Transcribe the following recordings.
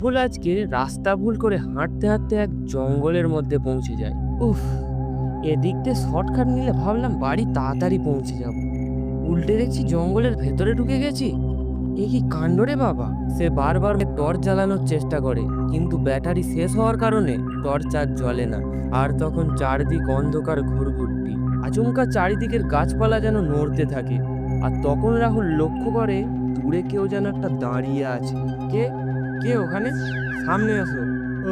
ভুল আজকে, রাস্তা ভুল করে হাঁটতে হাঁটতে এক জঙ্গলের মধ্যে পৌঁছে যায় উফ এদিক দিয়ে শর্টকাট নিলে ভাবলাম বাড়ি তাড়াতাড়ি পৌঁছে যাব। উল্টে দেখছি জঙ্গলের ভেতরে ঢুকে গেছি। এ কি কাণ্ড রে বাবা? সে বারবার টর্চ জ্বালানোর চেষ্টা করে, কিন্তু ব্যাটারি শেষ হওয়ার কারণে টর্চ আর জ্বলে না, আর তখন চারদিক অন্ধকার ঘুরঘুরটি। আচমকা চারিদিকের গাছপালা যেন নড়তে থাকে, আর তখন রাহুল লক্ষ্য করে, দূরে কেউ যেন একটা দাঁড়িয়ে আছে। কে? কে ওখানে? সামনে আসো।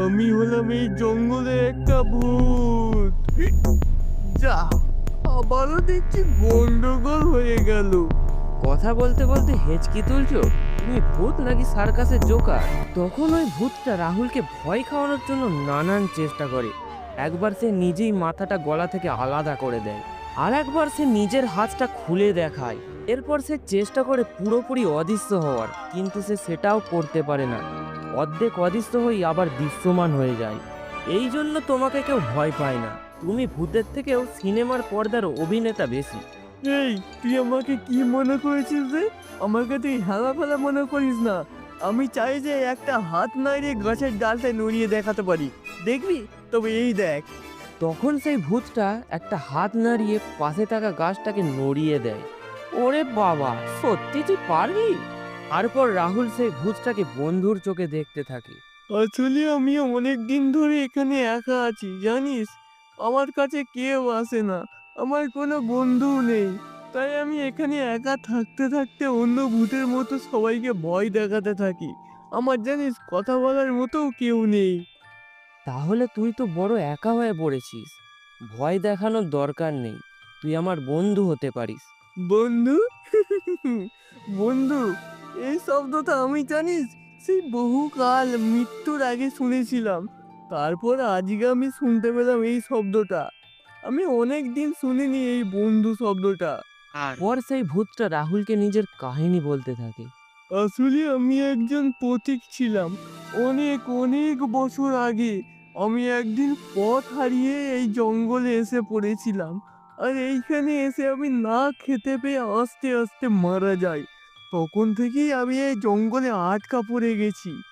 আমি হলাম এই জঙ্গলে একটা ভূত। যা আবারও দেখছি গন্ডগোল হয়ে গেল। কথা বলতে বলতে হেঁচকি তুলছো? তুমি ভূত নাকি সার্কাসের জোকার? তখন ওই ভূতটা রাহুলকে ভয় খাওয়ানোর জন্য নানান চেষ্টা করে। একবার সে নিজেই মাথাটা গলা থেকে আলাদা করে দেয়। আর একবার সে নিজের হাতটা খুলে দেখায়। এরপর সে চেষ্টা করে পুরোপুরি অদৃশ্য হওয়ার কিন্তু সে সেটাও করতে পারে না। অর্ধেক অদৃশ্য হয়ে আবার দৃশ্যমান হয়ে যায়। এই জন্য তোমাকে কেউ ভয় পায় না। তুমি ভূতের থেকেও সিনেমার পর্দার অভিনেতা বেশি। এই তুই আমাকে কি মনে করেছিস রে? আমাকে তুই হেলা ফেলা মনে করিস না। আমি চাই যে একটা হাত নাড়িয়ে গাছের ডালটা নড়িয়ে দেখাতে পারি। দেখবি? তবে এই দেখ। তখন সেই ভূতটা একটা হাত নাড়িয়ে পাশে থাকা গাছটাকে নড়িয়ে দেয়। ওরে বাবা সত্যি তুই পারবি? তারপর রাহুল সেই ভূতটাকে বন্ধুর চোখে দেখতে থাকে। আসলে আমি অনেক দিন ধরে এখানে একা আছি জানিস? আমার কাছে কেউ আসে না আমার কোনো বন্ধু নেই। তাই আমি এখানে একা থাকতে থাকতে অন্য ভূতের মতো সবাইকে ভয় দেখাতে থাকি। আমার জানিস কথা বলার মতো কেউ নেই। তাহলে তুই তো বড় একা হয়ে পড়েছিস। ভয় দেখানোর দরকার নেই তুই আমার বন্ধু হতে পারিস। বন্ধু? বন্ধু এই শব্দটা আমি জানিস সেই বহুকাল মৃত্যুর আগে শুনেছিলাম। তারপর আজকে আমি শুনতে পেলাম এই শব্দটা। আমি অনেক দিন শুনিনি এই বন্ধু শব্দটা। পর সেই ভূতটা রাহুলকে নিজের কাহিনী বলতে থাকে। আসলে আমি একজন পথিক ছিলাম। অনেক অনেক বছর আগে আমি একদিন পথ হারিয়ে এই জঙ্গলে এসে পড়েছিলাম। আর, এইখানে এসে আমি না খেতে পেয়ে আস্তে আস্তে মারা যাই। তখন থেকেই আমি এই জঙ্গলে আটকা পড়ে গেছি।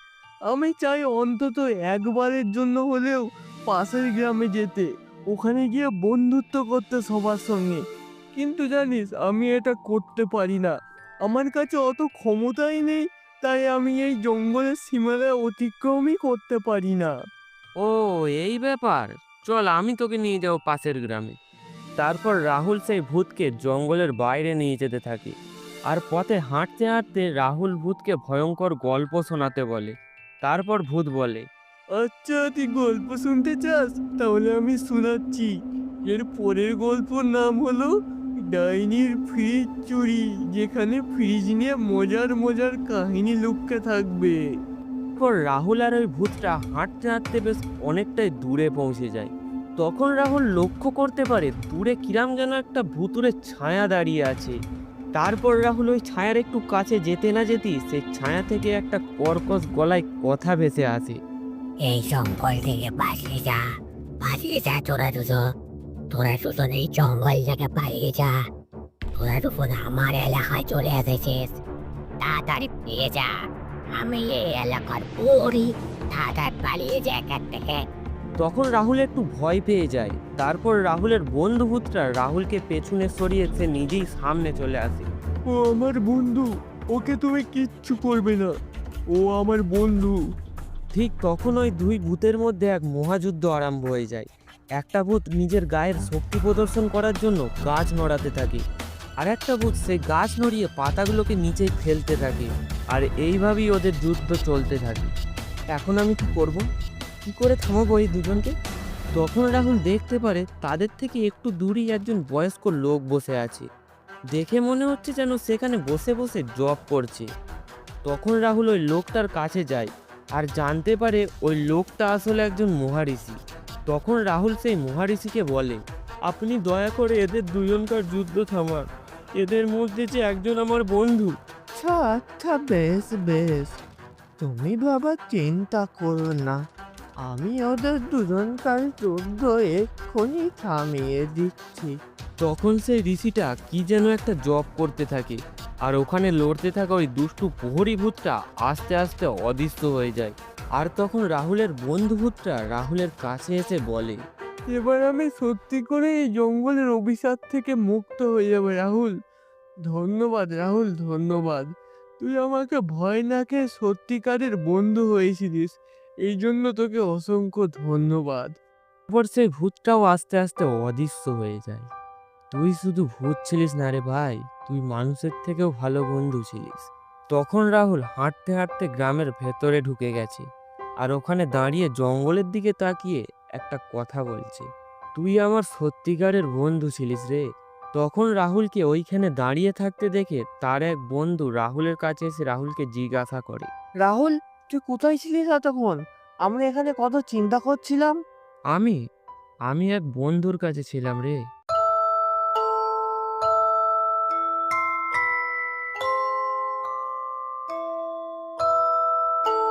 আমি চাই অন্তত একবারের জন্য হলেও পাশের গ্রামে যেতে, ওখানে গিয়ে বন্ধুত্ব করতে সবার সঙ্গে। কিন্তু জানিস, আমি এটা করতে পারি না। আমার কাছে অত ক্ষমতাই নেই, তাই আমি এই জঙ্গলের সীমানা অতিক্রমই করতে পারি না। ও, এই ব্যাপার। চল, আমি তোকে নিয়ে যাব পাশের গ্রামে। তারপর রাহুল সেই ভূতকে জঙ্গলের বাইরে নিয়ে যেতে থাকে। আর পথে হাঁটতে হাঁটতে রাহুল ভূতকে ভয়ঙ্কর গল্প শোনাতে বলে। তারপর ভূত বলে আচ্ছা তুই গল্প শুনতে চাস? তাহলে আমি শোনাচ্ছি। এর পরের গল্পর নাম হলো ডাইনির ফ্রিজ চুরি যেখানে ফ্রিজ নিয়ে মজার মজার কাহিনী লুককে থাকবে। পর রাহুল আর ওই ভূতটা হাঁটতে হাঁটতে বেশ অনেকটাই দূরে পৌঁছে যায়। তখন রাহুল লক্ষ্য করতে পারে দূরে কিরাম যেন একটা ভুতুরের ছায়া দাঁড়িয়ে আছে। তারপর রাহুল ওই ছায়ার একটু কাছে যেতে না যেতেই সেই ছায়া থেকে একটা কর্কশ গলায় কথা ভেসে আসে। এই জঙ্গল থেকে পালিয়ে যা পালিয়ে যা তোরা দুজন। তোরা দুজন এই জঙ্গল থেকে পালিয়ে যা। তোরা দুজন আমার এলাকায় চলে এসেছিস। তাড়াতাড়ি ফিরে যা। আমি এই এলাকার পুরি তাড়াতাড়ি পালিয়ে যা এখান থেকে। তখন রাহুল একটু ভয় পেয়ে যায়। তারপর রাহুলের বন্ধু ভূতটা রাহুলকে পেছনে সরিয়ে সে নিজেই সামনে চলে আসে। ও আমার বন্ধু ওকে তুমি কিচ্ছু করবে না। ও আমার বন্ধু। ঠিক তখন ওই দুই ভূতের মধ্যে এক মহাযুদ্ধ আরম্ভ হয়ে যায়। একটা ভূত নিজের গায়ের শক্তি প্রদর্শন করার জন্য গাছ নড়াতে থাকে আর একটা ভূত সেই গাছ নড়িয়ে পাতাগুলোকে নিচে ফেলতে থাকে আর এইভাবেই ওদের যুদ্ধ চলতে থাকে। এখন আমি কি করব? কি করে থামাবো এই দুজনকে? তখন রাহুল দেখতে পারে তাদের থেকে একটু দূরেই একজন বয়স্ক লোক বসে আছে। দেখে মনে হচ্ছে যেন সেখানে বসে বসে জব করছে। তখন রাহুল ওই লোকটার কাছে যায় আর জানতে পারে ওই লোকটা আসলে একজন মহারিষি। তখন রাহুল সেই মহারিষিকে বলে, আপনি দয়া করে এদের দুজনকার যুদ্ধ থামান। এদের মধ্যে যে একজন আমার বন্ধু। আচ্ছা আচ্ছা বেশ বেশ। তুমি বাবা চিন্তা করো না। আমি ওদের দুজনকার যুদ্ধ এক্ষুনি থামিয়ে দিচ্ছি। তখন সেই ঋষিটা কি যেন একটা জব করতে থাকে আর ওখানে লড়তে থাকা ওই দুষ্টু প্রহরী ভূতটা আস্তে আস্তে অদৃশ্য হয়ে যায়। আর তখন রাহুলের বন্ধু ভূতটা রাহুলের কাছে এসে বলে এবার আমি সত্যি করে এই জঙ্গলের অভিশাপ থেকে মুক্ত হয়ে যাব রাহুল। ধন্যবাদ রাহুল ধন্যবাদ। তুই আমাকে ভয় না খেয়ে সত্যিকারের বন্ধু হয়েছিলিস। এই জন্য তোকে অসংখ্য ধন্যবাদ। তারপর সেই ভূতটাও আস্তে আস্তে অদৃশ্য হয়ে যায়। তুই শুধু ভূত ছিলিস না রে ভাই, তুই মানুষের থেকেও ভালো বন্ধু ছিলিস। তখন রাহুল হাঁটতে হাঁটতে গ্রামের ভেতরে ঢুকে গেছে আর ওখানে দাঁড়িয়ে জঙ্গলের দিকে তাকিয়ে একটা কথা বলছে। তুই আমার সত্যিকারের বন্ধু ছিলিস রে। তখন রাহুলকে ওইখানে দাঁড়িয়ে থাকতে দেখে তার এক বন্ধু রাহুলের কাছে এসে রাহুলকে জিজ্ঞাসা করে। রাহুল তুই কোথায় ছিলিস এতক্ষণ? আমরা এখানে কত চিন্তা করছিলাম? আমি? আমি এক বন্ধুর কাছে ছিলাম রে।